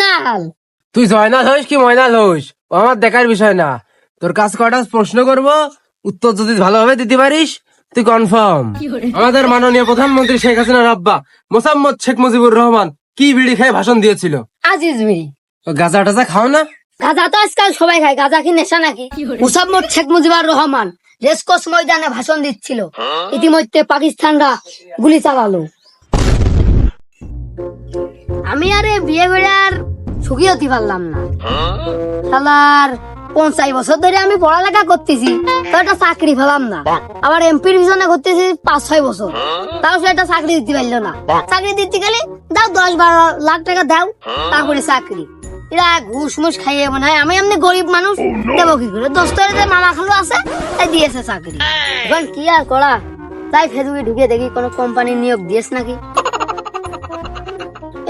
জয়নাল তুই জয়নাল হইস কি ময়নাল হইস? আমার দেখার বিষয় না। তোর কাছে কটা প্রশ্ন করব? উত্তর যদি ভালোভাবে দিতে পারিস তুই কনফার্ম আমাদের মাননীয় প্রধানমন্ত্রী শেখ হাসিনার আব্বা মোসাম্মদ শেখ মুজিবুর রহমান কি বিড়ি খেয়ে ভাষণ দিয়েছিল? আজিজ বিড়ি। ও গাঁজা টাজা খাও না? গাঁজা তো আজকাল সবাই খায় গাঁজা কি নেশা নাকি? মুসাম্মদ শেখ মুজিবুর রহমান রেসকোর্স ময়দানে ভাষণ দিচ্ছিল। ইতিমধ্যে পাকিস্তানরা গুলি চালালো। আমি আরে বিয়ে করে আর সুখী হতে পারলাম না। শালার, পঞ্চাশ বছর ধরে আমি পড়ালেখা করতেছি, তো একটা চাকরি পেলাম না। আবার এমপির পিছনে করতেছি পাঁচ, ছয় বছর। তাও সে একটা চাকরি দিতে পারল না। চাকরি দিতে গেলে দাও দশ বারো লাখ টাকা দাও, তারপরে চাকরি। এরা ঘুষ মুস খাইয়ে মনে হয়, আমি এমনি গরিব মানুষ, দেবো কি করে? দোস্তের যে মামা খালু আছে, তাই দিয়েছে চাকরি। এখন কি আর করা? তাই ফেসবুকে ঢুকে দেখি কোনো কোম্পানির নিয়োগ দিয়েছ নাকি?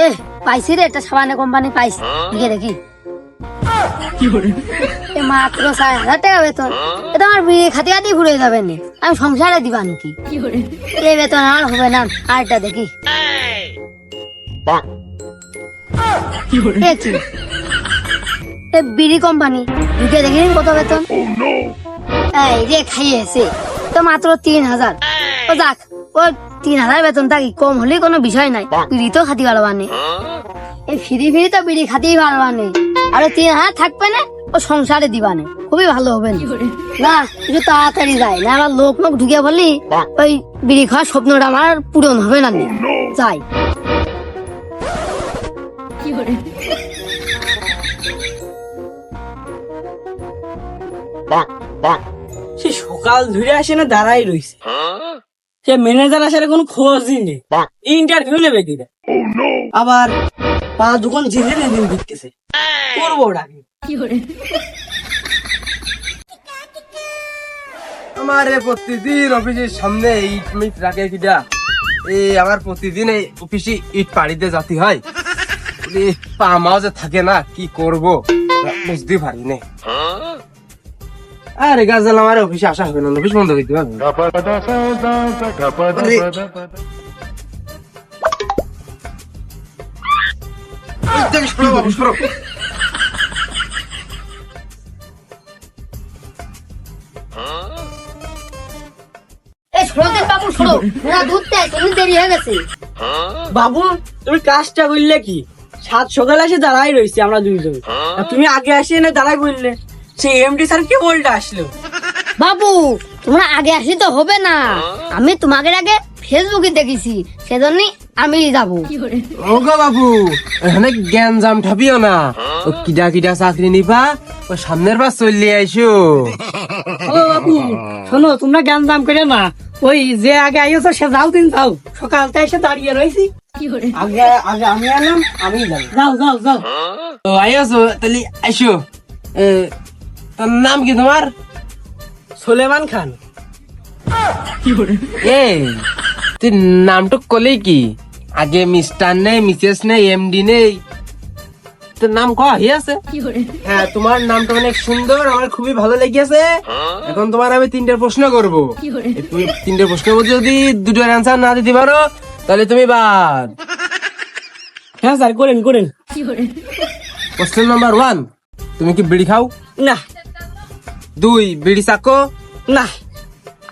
এ পাইছি রে একটা সাবানে কোম্পানি পাইছি। ঢুকে দেখি। মাত্র চার হাজার টাকা বেতন। এটা আমার বিয়ে খাতে খাতে ঘুরে যাবে নি। আমি সংসারে দিবা নাকি এই বেতন আর হবে না, আরেকটা দেখি। এ? এ বিড়ি কোম্পানি। ঢুকে দেখি কত বেতন? এই খাইয়েছে তো মাত্র তিন হাজার। ও যাক ও তিন হাজার বেতন থাকি কম হলে কোনো বিষয় নাই। বিড়ি তো খাতি ভালো পারবানে এই ফিরি ফিরি তো বিড়ি খাতেই পারবানে আরে তিন হাজার থাকবে না ও সংসারে দিবানে খুবই ভালো হবে না। একটু তাড়াতাড়ি যায় না আবার লোক মুখ ঢুকে বললি ওই বিড়ি খাওয়ার স্বপ্নটা আমার পূরণ হবে না নি। যাই। সে সকাল ধরে আসে না দাঁড়াই রইছে। সে ম্যানেজার আসার কোনো খোঁজই নেই। ইন্টারভিউ নেবে কিনা আবার পা দোকান দিন দিতেছে। করব কি? আমার এ প্রতিদিন অফিসের সামনে ইট মিট রাখে কিটা এই আমার প্রতিদিন এই অফিসে ইট পাড়িতে যাতে হয়। এ, পা মাও যে থাকে না কি করব? বুঝতে পারি না। আরে গাছাল আমার অফিসে আসা হবে না অফিস বন্ধ করতে হবে বাবু, তুমি কাজটা করলে কি? সাত সকালে এসে দাঁড়াই রয়েছি আমরা দুইজন। তুমি আগে আসি না দাঁড়াই বললে। সে এমডি স্যার কে বলটা আসলো? বাবু, তোমরা আগে আসি তো হবে না। আমি তোমাকে আগে ফেসবুকে দেখেছি। সেজন্যই আমি যাব। ওগো বাবু এখানে জ্ঞান জাম ঠাপিও না। ও কিডা কিডা চাকরি নিবা ও সামনের বার চললে আইসো। ও বাবু শোনো তোমরা জ্ঞান দাম করে না। ওই যে আগে আইছো সে যাও দিন যাও। এসে দাঁড়িয়ে রয়েছি। আগে আগে আমি আনলাম আমি যাও যাও যাও যাও। ও আইসো তাহলে আইসো। এ, তোর নাম কি তোমার? সোলেমান খান। এই তুই নামটা কলে কি? আগে মিস্টার নেই মিসেস নেই এমডি নেই তোর নাম ক হি আছে। হ্যাঁ তোমার নামটা অনেক সুন্দর আমার খুবই ভালো লেগেছে এখন তোমার আমি তিনটে প্রশ্ন করব তুমি তিনটে প্রশ্নের মধ্যে যদি দুটোর অ্যান্সার না দিতে পারো তাহলে তুমি বাদ। হ্যাঁ স্যার করেন করেন কোশ্চেন নাম্বার ওয়ান তুমি কি বিড়ি খাও? না। দুই বিড়ি চাকো? না।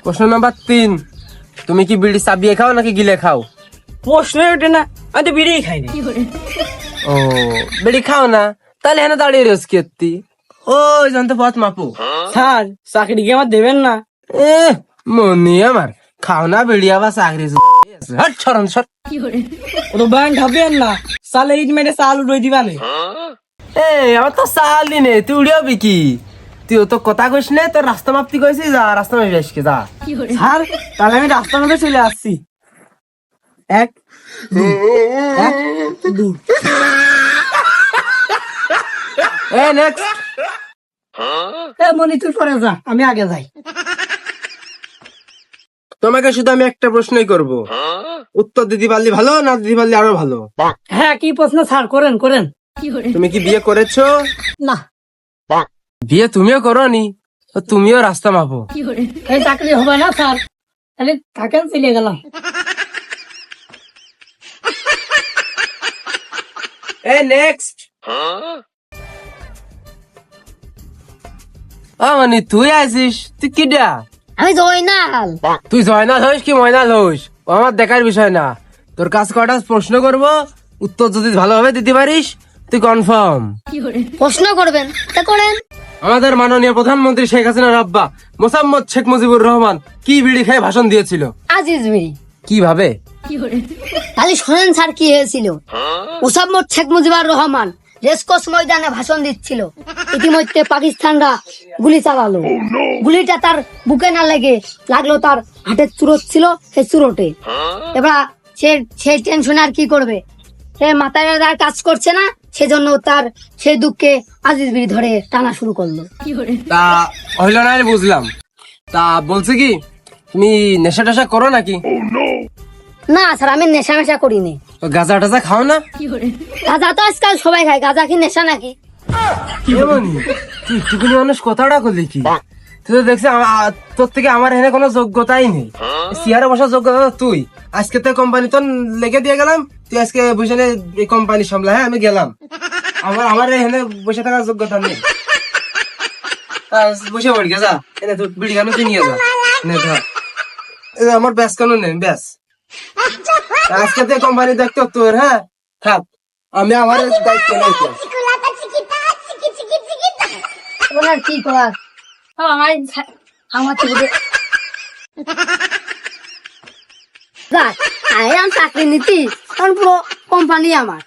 প্রশ্ন নাম্বার তিন তুমি কি বিড়ি চাবিয়ে খাও নাকি গিলে খাও? প্রশ্ন ওঠে না আমি তো বিড়িই খাইনি ও বিড়ি খাও না তাহলে হেন দাঁড়িয়ে রোজ কি ও জানতে পথ মাপু। স্যার চাকরি কি আমার দেবেন না। এ মনি আমার খাও না বিড়ি আবার চাকরি হট সরন সর ও তো ব্যাংক ঢাবেন না সালে ইট মেরে চাল উড়ে দিবানে। এ আমার তো চালি নে তুই উড়িয়া বিকি তুই তো কথা কইস নে তোর রাস্তা মাপতি কইছিস যা রাস্তা মাপি আসকে যা। স্যার তাহলে আমি রাস্তার মধ্যে চলে আসছি। এক দুই, এ নেক্সট এ মনি তুই পরে যা আমি আগে যাই। তোমাকে শুধু আমি একটা প্রশ্নই করব। উত্তর দিতে পারলি ভালো না দিতে পারলি আরও ভালো? হ্যাঁ কি প্রশ্ন? স্যার করেন করেন। তুমি কি বিয়ে করেছ? না। বিয়ে তুমিও করনি তো তুমিও রাস্তা মাপো। এই চাকরি হবে না স্যার। তাহলে থাকেন চলে গেলাম। এ নেক্সট আ মানে তুই আছিস তুই কিডা আমি জয়নাল। তুই জয়নাল হইস কি ময়নাল হইস? আমার দেখার বিষয় না। তোর কাছে কটা প্রশ্ন করব উত্তর যদি ভালোভাবে দিতে পারিস তুই কনফার্ম প্রশ্ন করবেন তা করেন। আমাদের মাননীয় প্রধানমন্ত্রী শেখ হাসিনার আব্বা মোসাম্মদ শেখ মুজিবুর রহমান কি বিড়ি খেয়ে ভাষণ দিয়েছিল? আজিজ বিড়ি। কীভাবে? খালি শোনেন স্যার কি হয়েছিল। মুসাম্মদ শেখ মুজিবুর রহমান রেসকোর্স ময়দানে ভাষণ দিচ্ছিল। ইতিমধ্যে পাকিস্তানরা গুলি চালালো। গুলিটা তার বুকে না লেগে লাগল তার হাটের চুরোট ছিল সে চুরোটে। এবার সে সেই টেনশনে আর কি করবে? সে মাথায় আর কাজ করছে না। সেজন্য তার সেই দুঃখে আজিজ বিড়ি ধরে টানা শুরু করল। তা হইল না বুঝলাম। তা বলছে কি তুমি নেশা টেশা করো নাকি? না স্যার আমি নেশা মেশা করিনি। গাঁজা টাজা খাও না? গাঁজা তো আজকাল সবাই খায় গাঁজা কি নেশা নাকি? তুই মানুষ কথাটা করলি কি? তুই তো দেখছি তোর থেকে আমার এখানে কোনো যোগ্যতাই নেই চেয়ারে বসার যোগ্যতা তুই আজকে তো কোম্পানি তো লেগে দিয়ে গেলাম তুই আজকে বসে নে এই কোম্পানি সামলা হ্যাঁ আমি গেলাম আমার আমার এখানে বসে থাকার যোগ্যতা নেই বসে পড় গে যা এনে তুই বিড়ি কেন তুই নিয়ে যা নে ধর আমার ব্যাস কেন নেই ব্যাস আজকে তো কোম্পানি দেখতো তোর হ্যাঁ থাক আমি আমার দায়িত্ব নেই কি করার আমার আমার যাক আয় আমি চাকরি নিতি কারণ পুরো কোম্পানি আমার.